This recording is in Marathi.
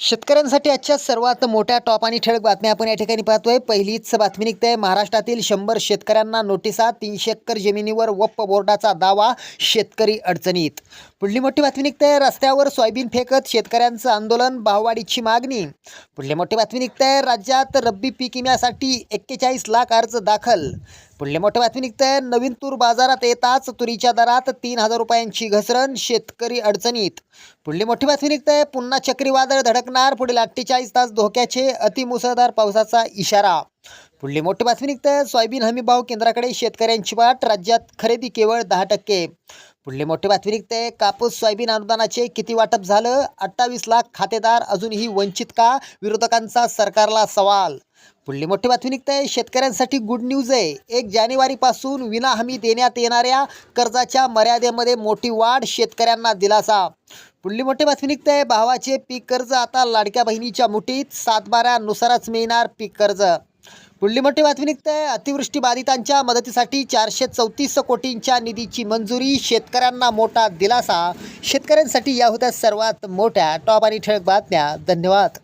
शेतकऱ्यांसाठी आजच्या सर्वात मोठ्या टॉप आणि ठळक बातम्या आपण या ठिकाणी पाहतोय. पहिलीच बातमी निघते. महाराष्ट्रातील शंभर शेतकऱ्यांना नोटिसा तीनशे एकर जमिनीवर वप्प बोर्डाचा दावा शेतकरी अडचणीत. पुढली मोठी बातमी निघते. रस्त्यावर सोयाबीन फेकत शेतकऱ्यांचं आंदोलन भाववाढीची मागणी. पुढली मोठी बातमी निघते. राज्यात रब्बी पीक विम्यासाठी एक्केचाळीस लाख अर्ज दाखल. पुढले मोठ्या बातमी निघते नवीन तूर बाजारात येताच तुरीच्या दरात तीन हजार रुपयांची घसरण शेतकरी अडचणीत. पुढली मोठी बातमी निघते पुन्हा चक्रीवादळ धडकणार. पुढील अठ्ठेचाळीस तास धोक्याचे अतिमुसळधार पावसाचा इशारा. पुढली मोठी बातमी निघते सोयाबीन हमी भाव केंद्राकडे शेतकऱ्यांची वाट. राज्यात खरेदी केवळ दहा टक्के. पुढली मोठी बातमी निघते कापूस सोयाबीन अनुदानाचे किती वाटप झालं? अठ्ठावीस लाख खातेदार अजूनही वंचित का? विरोधकांचा सरकारला सवाल पुढली मोठी बातमी निघते शेतकऱ्यांसाठी गुड न्यूज आहे. एक जानेवारीपासून विना हमी देण्यात येणाऱ्या कर्जाच्या मर्यादेमध्ये मोठी वाढ शेतकऱ्यांना दिलासा. पुढली मोठी बातमी निघते भावाचे पीक कर्ज आता लाडक्या बहिणीच्या मुठीत. सातबाऱ्यानुसारच मिळणार पीक कर्ज. पुढली मोठी बातमी निघते अतिवृष्टी बाधितांच्या मदतीसाठी चारशे चौतीस कोटींच्या निधीची मंजुरी. शेतकऱ्यांना मोठा दिलासा. शेतकऱ्यांसाठी या होत्या सर्वात मोठ्या. टॉप आणि ठळक बातम्या. धन्यवाद.